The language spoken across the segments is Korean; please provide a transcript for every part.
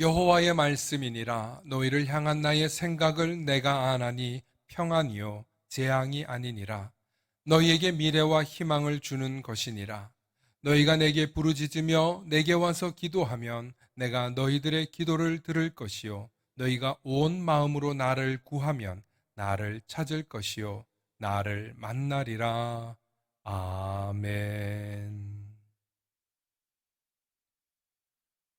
여호와의 말씀이니라. 너희를 향한 나의 생각을 내가 아나니 평안이요 재앙이 아니니라. 너희에게 미래와 희망을 주는 것이니라. 너희가 내게 부르짖으며 내게 와서 기도하면 내가 너희들의 기도를 들을 것이요 너희가 온 마음으로 나를 구하면 나를 찾을 것이요 나를 만나리라. 아멘.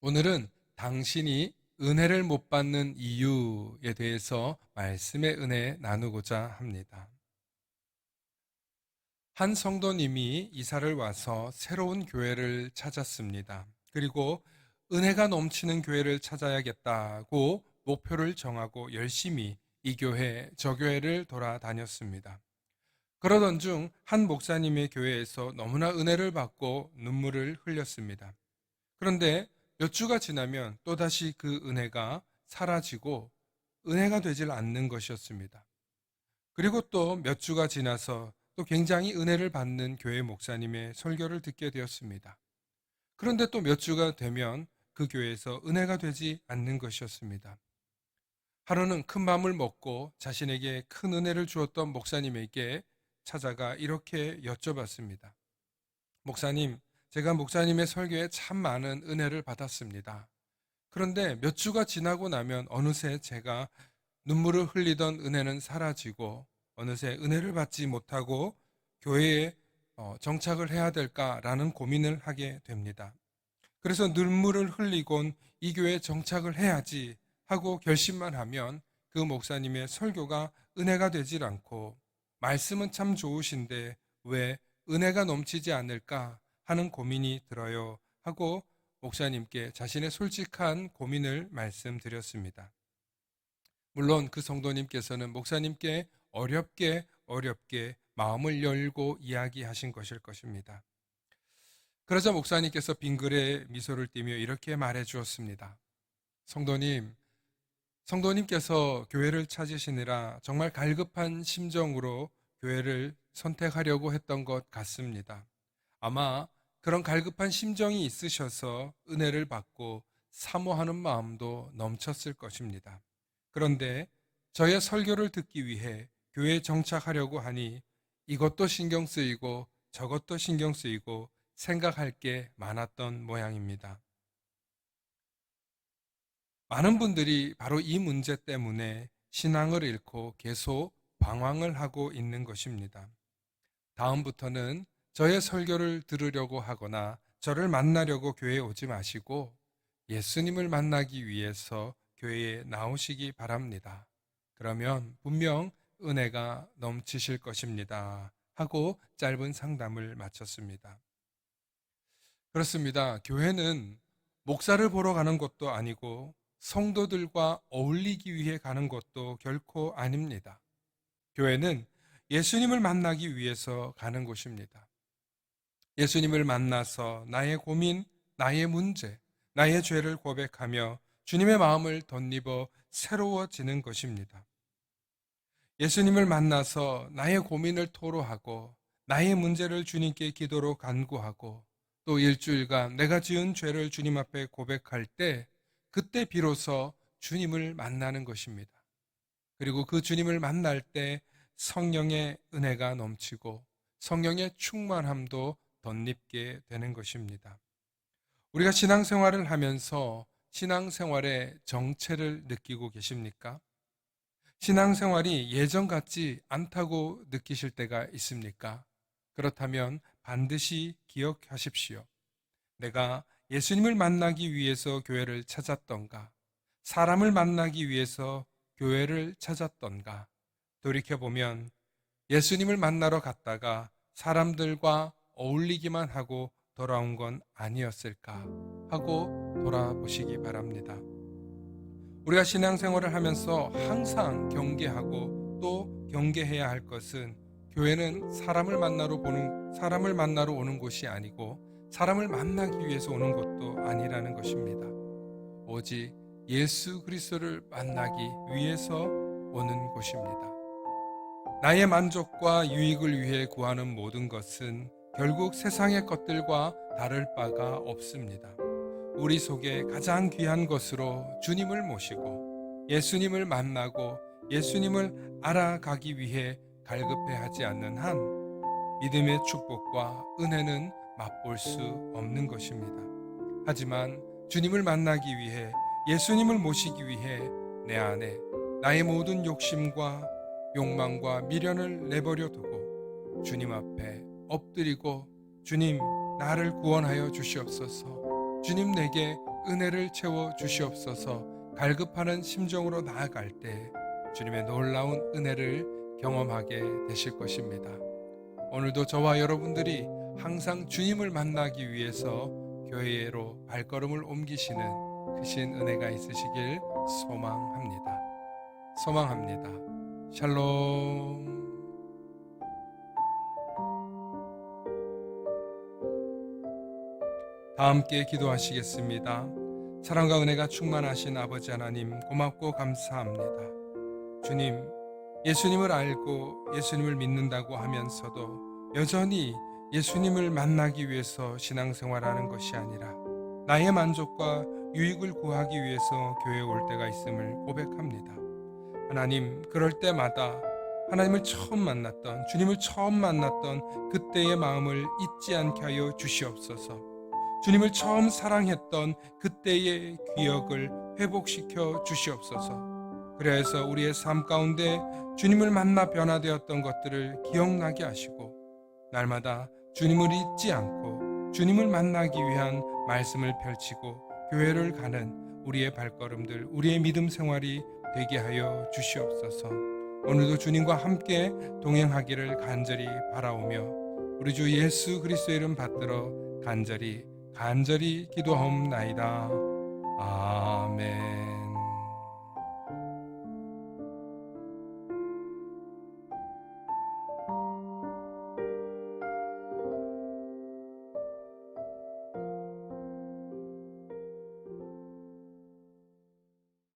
오늘은 당신이 은혜를 못 받는 이유에 대해서 말씀의 은혜 나누고자 합니다. 한 성도님이 이사를 와서 새로운 교회를 찾았습니다. 그리고 은혜가 넘치는 교회를 찾아야겠다고 목표를 정하고 열심히 이 교회, 저 교회를 돌아다녔습니다. 그러던 중 한 목사님의 교회에서 너무나 은혜를 받고 눈물을 흘렸습니다. 그런데 몇 주가 지나면 또다시 그 은혜가 사라지고 은혜가 되질 않는 것이었습니다. 그리고 또 몇 주가 지나서 또 굉장히 은혜를 받는 교회 목사님의 설교를 듣게 되었습니다. 그런데 또 몇 주가 되면 그 교회에서 은혜가 되지 않는 것이었습니다. 하루는 큰 마음을 먹고 자신에게 큰 은혜를 주었던 목사님에게 찾아가 이렇게 여쭤봤습니다. 목사님, 제가 목사님의 설교에 참 많은 은혜를 받았습니다. 그런데 몇 주가 지나고 나면 어느새 제가 눈물을 흘리던 은혜는 사라지고 어느새 은혜를 받지 못하고 교회에 어, 정착을 해야 될까라는 고민을 하게 됩니다. 그래서 눈물을 흘리곤 이 교회에 정착을 해야지 하고 결심만 하면 그 목사님의 설교가 은혜가 되질 않고 말씀은 참 좋으신데 왜 은혜가 넘치지 않을까 하는 고민이 들어요 하고 목사님께 자신의 솔직한 고민을 말씀드렸습니다. 물론 그 성도님께서는 목사님께 어렵게 어렵게 마음을 열고 이야기하신 것일 것입니다. 그러자 목사님께서 빙글에 미소를 띠며 이렇게 말해 주었습니다. 성도님, 성도님께서 교회를 찾으시느라 정말 갈급한 심정으로 교회를 선택하려고 했던 것 같습니다. 아마 그런 갈급한 심정이 있으셔서 은혜를 받고 사모하는 마음도 넘쳤을 것입니다. 그런데 저의 설교를 듣기 위해 교회에 정착하려고 하니 이것도 신경 쓰이고 저것도 신경 쓰이고 생각할 게 많았던 모양입니다. 많은 분들이 바로 이 문제 때문에 신앙을 잃고 계속 방황을 하고 있는 것입니다. 다음부터는 저의 설교를 들으려고 하거나 저를 만나려고 교회에 오지 마시고 예수님을 만나기 위해서 교회에 나오시기 바랍니다. 그러면 분명 은혜가 넘치실 것입니다. 하고 짧은 상담을 마쳤습니다. 그렇습니다. 교회는 목사를 보러 가는 것도 아니고 성도들과 어울리기 위해 가는 것도 결코 아닙니다. 교회는 예수님을 만나기 위해서 가는 곳입니다. 예수님을 만나서 나의 고민, 나의 문제, 나의 죄를 고백하며 주님의 마음을 덧입어 새로워지는 것입니다. 예수님을 만나서 나의 고민을 토로하고 나의 문제를 주님께 기도로 간구하고 또 일주일간 내가 지은 죄를 주님 앞에 고백할 때 그때 비로소 주님을 만나는 것입니다. 그리고 그 주님을 만날 때 성령의 은혜가 넘치고 성령의 충만함도 덧입게 되는 것입니다. 우리가 신앙생활을 하면서 신앙생활의 정체를 느끼고 계십니까? 신앙생활이 예전 같지 않다고 느끼실 때가 있습니까? 그렇다면 반드시 기억하십시오. 내가 예수님을 만나기 위해서 교회를 찾았던가, 사람을 만나기 위해서 교회를 찾았던가, 돌이켜보면 예수님을 만나러 갔다가 사람들과 어울리기만 하고 돌아온 건 아니었을까 하고 돌아보시기 바랍니다. 우리가 신앙생활을 하면서 항상 경계하고 또 경계해야 할 것은 교회는 사람을 만나러 보는 사람을 만나러 오는 곳이 아니고 사람을 만나기 위해서 오는 것도 아니라는 것입니다. 오직 예수 그리스도를 만나기 위해서 오는 곳입니다. 나의 만족과 유익을 위해 구하는 모든 것은 결국 세상의 것들과 다를 바가 없습니다. 우리 속에 가장 귀한 것으로 주님을 모시고 예수님을 만나고 예수님을 알아가기 위해 갈급해 하지 않는 한 믿음의 축복과 은혜는 맛볼 수 없는 것입니다. 하지만 주님을 만나기 위해 예수님을 모시기 위해 내 안에 나의 모든 욕심과 욕망과 미련을 내버려 두고 주님 앞에 엎드리고 주님 나를 구원하여 주시옵소서 주님 내게 은혜를 채워 주시옵소서 갈급하는 심정으로 나아갈 때 주님의 놀라운 은혜를 경험하게 되실 것입니다. 오늘도 저와 여러분들이 항상 주님을 만나기 위해서 교회로 발걸음을 옮기시는 크신 은혜가 있으시길 소망합니다. 소망합니다. 샬롬. 다 함께 기도하시겠습니다. 사랑과 은혜가 충만하신 아버지 하나님 고맙고 감사합니다. 주님, 예수님을 알고 예수님을 믿는다고 하면서도 여전히 예수님을 만나기 위해서 신앙생활하는 것이 아니라 나의 만족과 유익을 구하기 위해서 교회에 올 때가 있음을 고백합니다. 하나님, 그럴 때마다 하나님을 처음 만났던 주님을 처음 만났던 그때의 마음을 잊지 않게 하여 주시옵소서. 주님을 처음 사랑했던 그때의 기억을 회복시켜 주시옵소서. 그래서 우리의 삶 가운데 주님을 만나 변화되었던 것들을 기억나게 하시고 날마다 주님을 잊지 않고 주님을 만나기 위한 말씀을 펼치고 교회를 가는 우리의 발걸음들, 우리의 믿음 생활이 되게 하여 주시옵소서. 오늘도 주님과 함께 동행하기를 간절히 바라오며 우리 주 예수 그리스도의 이름 받들어 간절히 간절히 기도하옵나이다. 아멘.